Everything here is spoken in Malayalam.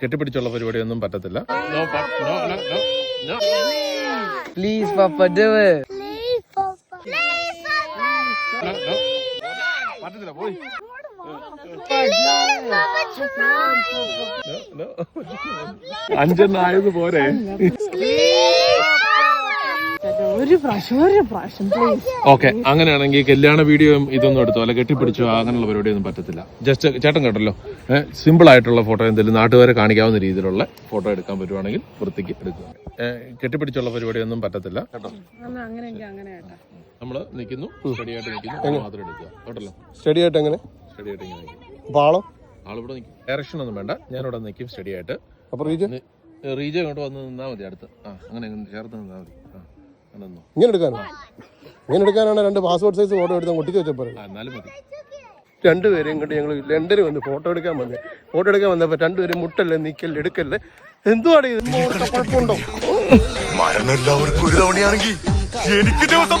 കെട്ടിപ്പിടിച്ചുള്ള പരിപാടി ഒന്നും പറ്റത്തില്ല പ്ലീസ് പപ്പ അഞ്ചെന്നായത് പോരെ. ഒരു പ്രാവശ്യം ഒരു പ്രാവശ്യം പ്ലീസ് ഓക്കെ അങ്ങനെയാണെങ്കിൽ കല്യാണ വീഡിയോയും ഇതൊന്നും എടുത്തോ? അല്ല കെട്ടിപ്പിടിച്ചോ? അങ്ങനെയുള്ള പരിപാടിയൊന്നും പറ്റത്തില്ല. ജസ്റ്റ് ചേട്ടൻ കേട്ടല്ലോ സിമ്പിൾ ആയിട്ടുള്ള ഫോട്ടോ എന്തെങ്കിലും നാട്ടുകാരെ കാണിക്കാവുന്ന രീതിയിലുള്ള ഫോട്ടോ എടുക്കാൻ പറ്റുവാണെങ്കിൽ വൃത്തിക്ക് എടുക്കുക. കെട്ടിപ്പിടിച്ചുള്ള പരിപാടിയൊന്നും പറ്റത്തില്ല. കേട്ടോ? നമ്മൾ നിൽക്കുന്നു സ്റ്റഡി ആയിട്ട് നിൽക്കുന്നു മാത്രം എടുക്കുക. കേട്ടല്ലോ? സ്റ്റഡി ആയിട്ട് എങ്ങനെ? സ്റ്റഡി ആയിട്ട് ഇങ്ങനെ നിൽക്കും പാളം ആളിവിടെ നിൽക്കും. ഡയറക്ഷൻ ഒന്നും വേണ്ട. ഞാനിവിടെ നിൽക്കും സ്റ്റഡി ആയിട്ട്. അപ്പൊ റീജൻ റീജ ഇങ്ങോട്ട് വന്ന് നിന്നാൽ മതി അടുത്ത്. ആ അങ്ങനെ ചേർത്ത് നിന്നാൽ മതി. ആ. നിന്നോ ഇങ്ങനെ എടുക്കാനോ? ഇങ്ങനെ എടുക്കാനാണ് രണ്ട് പാസ്പോർട്ട് സൈസ് ഫോട്ടോ എടുത്ത് ഒട്ടിച്ച് വെച്ചപ്പോൾ രണ്ടുപേരെയും ഇങ്ങോട്ട് ഞങ്ങൾ ലണ്ടനിൽ വന്ന് ഫോട്ടോ എടുക്കാൻ വന്നേ. ഫോട്ടോ എടുക്കാൻ വന്നപ്പോൾ രണ്ടുപേരും മുട്ടല്ലേ നിക്കല്ലേ എടുക്കല്ലേ? എന്തുവാണ് ഇത്? കുഴപ്പമുണ്ടോ? മരണം എല്ലാവർക്കും ഒരു തവണയാണെങ്കിൽ എനിക്ക് ദിവസം